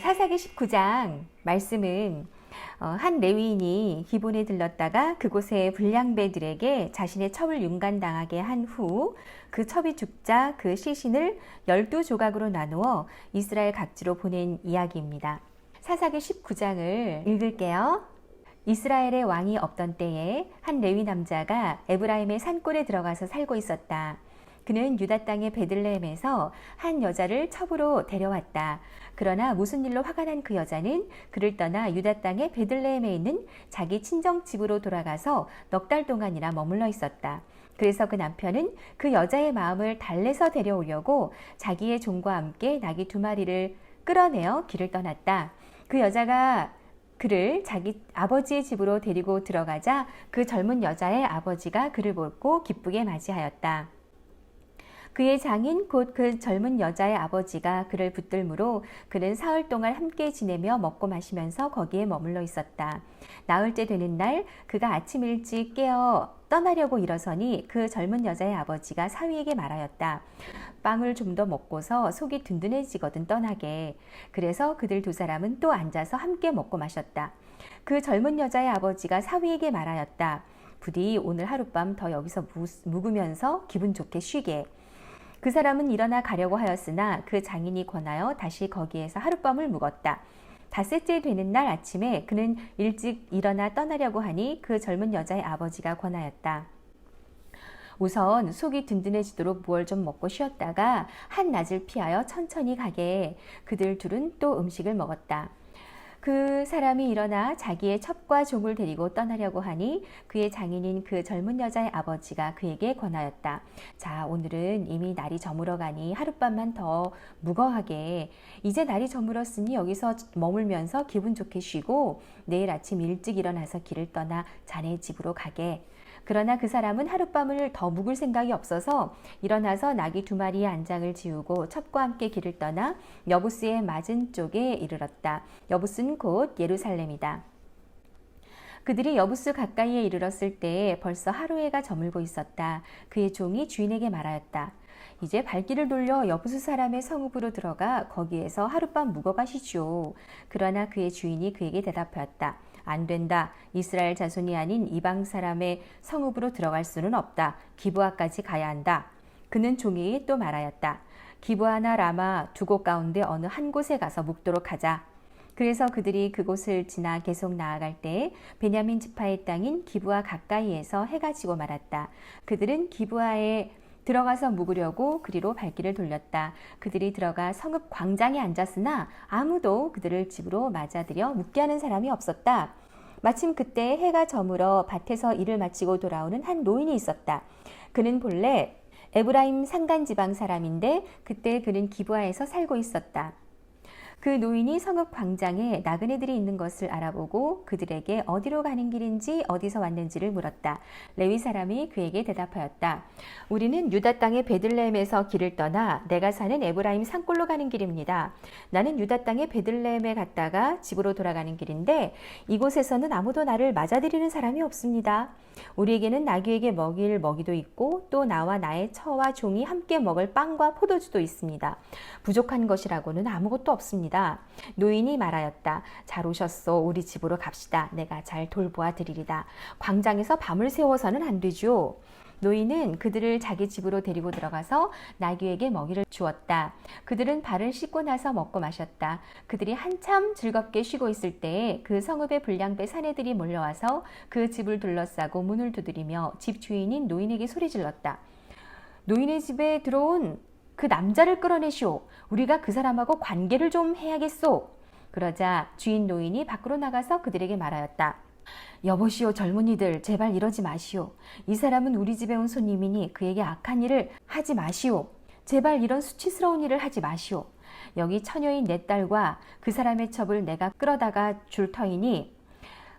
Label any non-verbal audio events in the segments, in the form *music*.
사사기 19장 말씀은 어, 한 레위인이 기본에 들렀다가 그곳의 불량배들에게 자신의 첩을 윤간당하게 한 후 그 첩이 죽자 그 시신을 열두 조각으로 나누어 이스라엘 각지로 보낸 이야기입니다. 사사기 19장을 읽을게요. 이스라엘의 왕이 없던 때에 한 레위 남자가 에브라임의 산골에 들어가서 살고 있었다. 그는 유다 땅의 베들레헴에서 한 여자를 첩으로 데려왔다. 그러나 무슨 일로 화가 난 그 여자는 그를 떠나 유다 땅의 베들레헴에 있는 자기 친정 집으로 돌아가서 넉 달 동안이나 머물러 있었다. 그래서 그 남편은 그 여자의 마음을 달래서 데려오려고 자기의 종과 함께 나귀 두 마리를 끌어내어 길을 떠났다. 그 여자가 그를 자기 아버지의 집으로 데리고 들어가자 그 젊은 여자의 아버지가 그를 보고 기쁘게 맞이하였다. 그의 장인 곧 그 젊은 여자의 아버지가 그를 붙들므로 그는 사흘 동안 함께 지내며 먹고 마시면서 거기에 머물러 있었다. 나흘째 되는 날 그가 아침 일찍 깨어 떠나려고 일어서니 그 젊은 여자의 아버지가 사위에게 말하였다. 빵을 좀 더 먹고서 속이 든든해지거든 떠나게. 그래서 그들 두 사람은 또 앉아서 함께 먹고 마셨다. 그 젊은 여자의 아버지가 사위에게 말하였다. 부디 오늘 하룻밤 더 여기서 묵으면서 기분 좋게 쉬게. 그 사람은 일어나 가려고 하였으나 그 장인이 권하여 다시 거기에서 하룻밤을 묵었다. 닷새째 되는 날 아침에 그는 일찍 일어나 떠나려고 하니 그 젊은 여자의 아버지가 권하였다. 우선 속이 든든해지도록 무얼 좀 먹고 쉬었다가 한 낮을 피하여 천천히 가게 그들 둘은 또 음식을 먹었다. 그 사람이 일어나 자기의 첩과 종을 데리고 떠나려고 하니 그의 장인인 그 젊은 여자의 아버지가 그에게 권하였다. 자, 오늘은 이미 날이 저물어 가니 하룻밤만 더 묵어하게. 이제 날이 저물었으니 여기서 머물면서 기분 좋게 쉬고 내일 아침 일찍 일어나서 길을 떠나 자네 집으로 가게. 그러나 그 사람은 하룻밤을 더 묵을 생각이 없어서 일어나서 나귀 두 마리의 안장을 지우고 첩과 함께 길을 떠나 여부스의 맞은 쪽에 이르렀다. 여부스는 곧 예루살렘이다. 그들이 여부스 가까이에 이르렀을 때 벌써 하루해가 저물고 있었다. 그의 종이 주인에게 말하였다. 이제 발길을 돌려 여부스 사람의 성읍으로 들어가 거기에서 하룻밤 묵어가시죠. 그러나 그의 주인이 그에게 대답하였다. 안 된다. 이스라엘 자손이 아닌 이방 사람의 성읍으로 들어갈 수는 없다. 기부아까지 가야 한다. 그는 종이 또 말하였다. 기부아나 라마 두 곳 가운데 어느 한 곳에 가서 묵도록 하자. 그래서 그들이 그곳을 지나 계속 나아갈 때 베냐민 지파의 땅인 기부아 가까이에서 해가 지고 말았다. 그들은 기부아에 들어가서 묵으려고 그리로 발길을 돌렸다. 그들이 들어가 성읍 광장에 앉았으나 아무도 그들을 집으로 맞아들여 묵게 하는 사람이 없었다. 마침 그때 해가 저물어 밭에서 일을 마치고 돌아오는 한 노인이 있었다. 그는 본래 에브라임 산간 지방 사람인데 그때 그는 기부하에서 살고 있었다. 그 노인이 성읍 광장에 나그네들이 있는 것을 알아보고 그들에게 어디로 가는 길인지 어디서 왔는지를 물었다. 레위 사람이 그에게 대답하였다. 우리는 유다 땅의 베들레헴에서 길을 떠나 내가 사는 에브라임 산골로 가는 길입니다. 나는 유다 땅의 베들레헴에 갔다가 집으로 돌아가는 길인데 이곳에서는 아무도 나를 맞아들이는 사람이 없습니다. 우리에게는 나귀에게 먹일 먹이도 있고 또 나와 나의 처와 종이 함께 먹을 빵과 포도주도 있습니다. 부족한 것이라고는 아무것도 없습니다. 있습니다. 노인이 말하였다. 잘 오셨소. 우리 집으로 갑시다. 내가 잘 돌보아 드리리다. 광장에서 밤을 새워서는 안 되죠. 노인은 그들을 자기 집으로 데리고 들어가서 나귀에게 먹이를 주었다. 그들은 발을 씻고 나서 먹고 마셨다. 그들이 한참 즐겁게 쉬고 있을 때에 그 성읍의 불량배 사내들이 몰려와서 그 집을 둘러싸고 문을 두드리며 집 주인인 노인에게 소리 질렀다. 노인의 집에 들어온 그 남자를 끌어내시오. 우리가 그 사람하고 관계를 좀 해야겠소. 그러자 주인 노인이 밖으로 나가서 그들에게 말하였다. 여보시오 젊은이들 제발 이러지 마시오. 이 사람은 우리 집에 온 손님이니 그에게 악한 일을 하지 마시오. 제발 이런 수치스러운 일을 하지 마시오. 여기 처녀인 내 딸과 그 사람의 첩을 내가 끌어다가 줄 터이니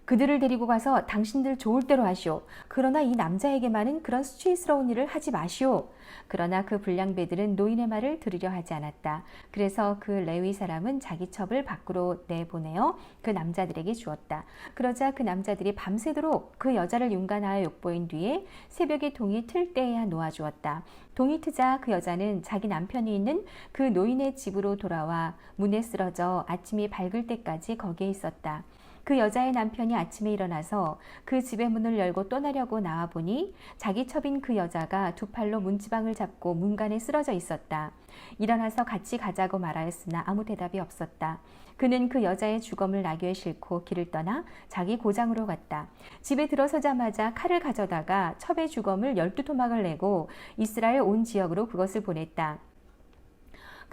그들을 데리고 가서 당신들 좋을 대로 하시오. 그러나 이 남자에게만은 그런 수치스러운 일을 하지 마시오. 그러나 그 불량배들은 노인의 말을 들으려 하지 않았다. 그래서 그 레위 사람은 자기 첩을 밖으로 내보내어 그 남자들에게 주었다. 그러자 그 남자들이 밤새도록 그 여자를 윤간하여 욕보인 뒤에 새벽에 동이 틀 때에야 놓아주었다. 동이 트자 그 여자는 자기 남편이 있는 그 노인의 집으로 돌아와 문에 쓰러져 아침이 밝을 때까지 거기에 있었다. 그 여자의 남편이 아침에 일어나서 그 집의 문을 열고 떠나려고 나와 보니 자기 첩인 그 여자가 두 팔로 문지방을 잡고 문간에 쓰러져 있었다. 일어나서 같이 가자고 말하였으나 아무 대답이 없었다. 그는 그 여자의 주검을 나귀에 싣고 길을 떠나 자기 고장으로 갔다. 집에 들어서자마자 칼을 가져다가 첩의 주검을 열두 토막을 내고 이스라엘 온 지역으로 그것을 보냈다.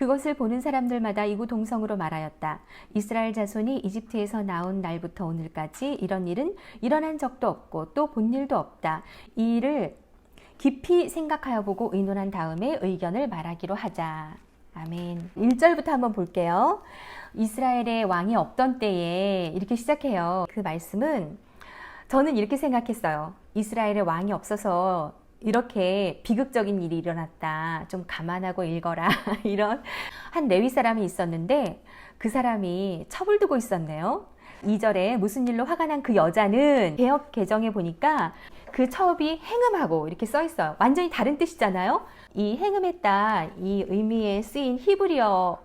그것을 보는 사람들마다 이구 동성으로 말하였다. 이스라엘 자손이 이집트에서 나온 날부터 오늘까지 이런 일은 일어난 적도 없고 또 본 일도 없다. 이 일을 깊이 생각하여 보고 의논한 다음에 의견을 말하기로 하자. 아멘. 1절부터 한번 볼게요. 이스라엘의 왕이 없던 때에 이렇게 시작해요. 그 말씀은 저는 이렇게 생각했어요. 이스라엘의 왕이 없어서 이렇게 비극적인 일이 일어났다. 좀 감안하고 읽어라. *laughs* 이런 한 레위 사람이 있었는데 그 사람이 첩을 두고 있었네요. 2절에 무슨 일로 화가 난 그 여자는 개혁 개정에 보니까 그 첩이 행음하고 이렇게 써 있어요. 완전히 다른 뜻이잖아요. 이 행음했다 이 의미에 쓰인 히브리어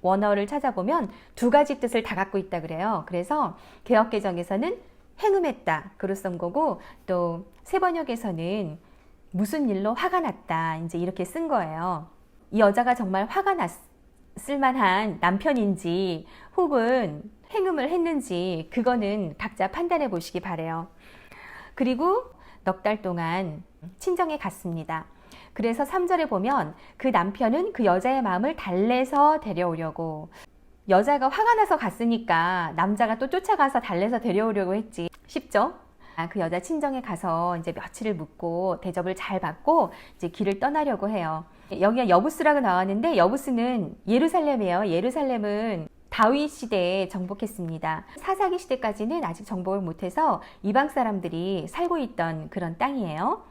원어를 찾아보면 두 가지 뜻을 다 갖고 있다 그래요. 그래서 개혁 개정에서는 행음했다 그로 쓴 거고 또 세번역에서는 무슨 일로 화가 났다 이제 이렇게 쓴 거예요. 이 여자가 정말 화가 났을 만한 남편인지 혹은 행음을 했는지 그거는 각자 판단해 보시기 바래요. 그리고 넉 달 동안 친정에 갔습니다. 그래서 3절에 보면 그 남편은 그 여자의 마음을 달래서 데려오려고 여자가 화가 나서 갔으니까 남자가 또 쫓아가서 달래서 데려오려고 했지 쉽죠? 아, 그 여자 친정에 가서 이제 며칠을 묵고 대접을 잘 받고 이제 길을 떠나려고 해요. 여기가 여부스라고 나왔는데 여부스는 예루살렘이에요. 예루살렘은 다윗 시대에 정복했습니다. 사사기 시대까지는 아직 정복을 못해서 이방 사람들이 살고 있던 그런 땅이에요.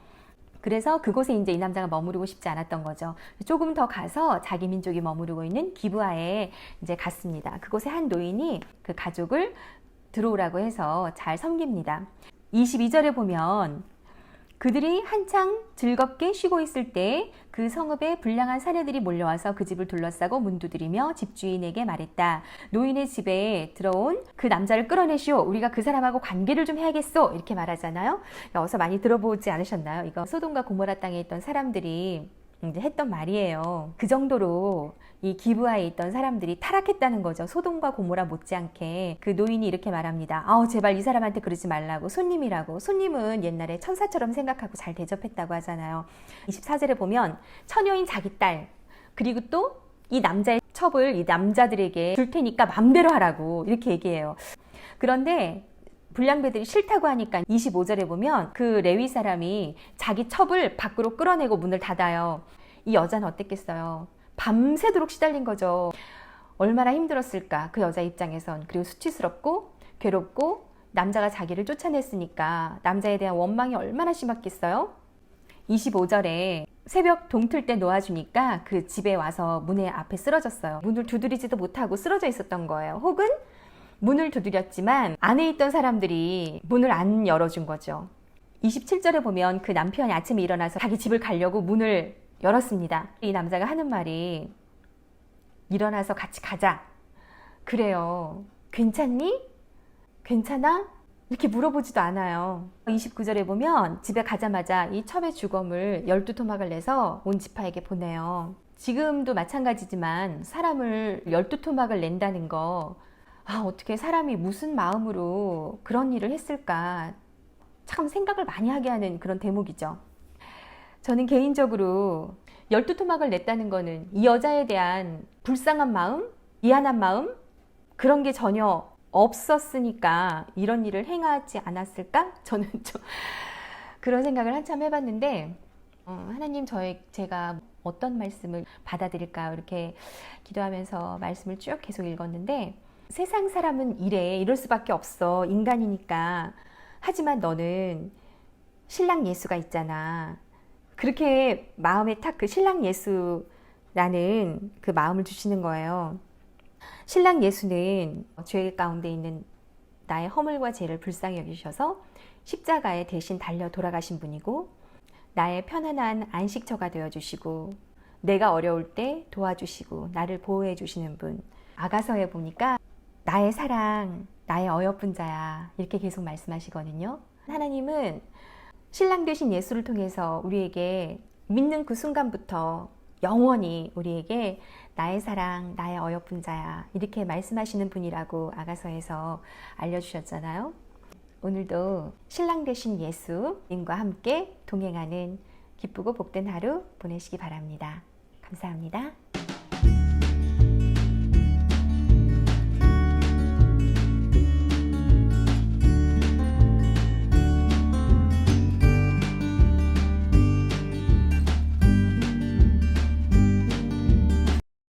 그래서 그곳에 이제 이 남자가 머무르고 싶지 않았던 거죠. 조금 더 가서 자기 민족이 머무르고 있는 기부하에 이제 갔습니다. 그곳에 한 노인이 그 가족을 들어오라고 해서 잘 섬깁니다. 22절에 보면 그들이 한창 즐겁게 쉬고 있을 때 그 성읍에 불량한 사내들이 몰려와서 그 집을 둘러싸고 문두드리며 집주인에게 말했다. 노인의 집에 들어온 그 남자를 끌어내시오. 우리가 그 사람하고 관계를 좀 해야겠소. 이렇게 말하잖아요. 어서 많이 들어보지 않으셨나요? 이거 소돔과 고모라 땅에 있던 사람들이 이제 했던 말이에요. 그 정도로 이 기부하에 있던 사람들이 타락했다는 거죠. 소돔과 고모라 못지않게 그 노인이 이렇게 말합니다. 아우 제발 이 사람한테 그러지 말라고 손님이라고 손님은 옛날에 천사처럼 생각하고 잘 대접했다고 하잖아요. 24절에 보면 처녀인 자기 딸 그리고 또 이 남자의 첩을 이 남자들에게 줄 테니까 맘대로 하라고 이렇게 얘기해요. 그런데 불량배들이 싫다고 하니까 25절에 보면 그 레위 사람이 자기 첩을 밖으로 끌어내고 문을 닫아요. 이 여자는 어땠겠어요? 밤새도록 시달린 거죠. 얼마나 힘들었을까 그 여자 입장에선 그리고 수치스럽고 괴롭고 남자가 자기를 쫓아냈으니까 남자에 대한 원망이 얼마나 심했겠어요? 25절에 새벽 동틀 때 놓아주니까 그 집에 와서 문에 앞에 쓰러졌어요. 문을 두드리지도 못하고 쓰러져 있었던 거예요. 혹은 문을 두드렸지만 안에 있던 사람들이 문을 안 열어준 거죠. 27절에 보면 그 남편이 아침에 일어나서 자기 집을 가려고 문을 열었습니다. 이 남자가 하는 말이 일어나서 같이 가자. 그래요. 괜찮니? 괜찮아? 이렇게 물어보지도 않아요. 29절에 보면 집에 가자마자 이 첩의 주검을 12토막을 내서 온 지파에게 보내요. 지금도 마찬가지지만 사람을 12토막을 낸다는 거, 아, 어떻게 사람이 무슨 마음으로 그런 일을 했을까 참 생각을 많이 하게 하는 그런 대목이죠. 저는 개인적으로 열두 토막을 냈다는 거는 이 여자에 대한 불쌍한 마음, 미안한 마음 그런 게 전혀 없었으니까 이런 일을 행하지 않았을까? 저는 *laughs* 좀 그런 생각을 한참 해봤는데 어, 하나님 저의 제가 어떤 말씀을 받아들일까 이렇게 기도하면서 말씀을 쭉 계속 읽었는데 세상 사람은 이래. 이럴 수밖에 없어. 인간이니까. 하지만 너는 신랑 예수가 있잖아. 그렇게 마음에 탁 그 신랑 예수라는 그 마음을 주시는 거예요. 신랑 예수는 죄 가운데 있는 나의 허물과 죄를 불쌍히 여기셔서 십자가에 대신 달려 돌아가신 분이고 나의 편안한 안식처가 되어 주시고 내가 어려울 때 도와주시고 나를 보호해 주시는 분. 아가서에 보니까 나의 사랑, 나의 어여쁜 자야. 이렇게 계속 말씀하시거든요. 하나님은 신랑 되신 예수를 통해서 우리에게 믿는 그 순간부터 영원히 우리에게 나의 사랑, 나의 어여쁜 자야. 이렇게 말씀하시는 분이라고 아가서에서 알려주셨잖아요. 오늘도 신랑 되신 예수님과 함께 동행하는 기쁘고 복된 하루 보내시기 바랍니다. 감사합니다.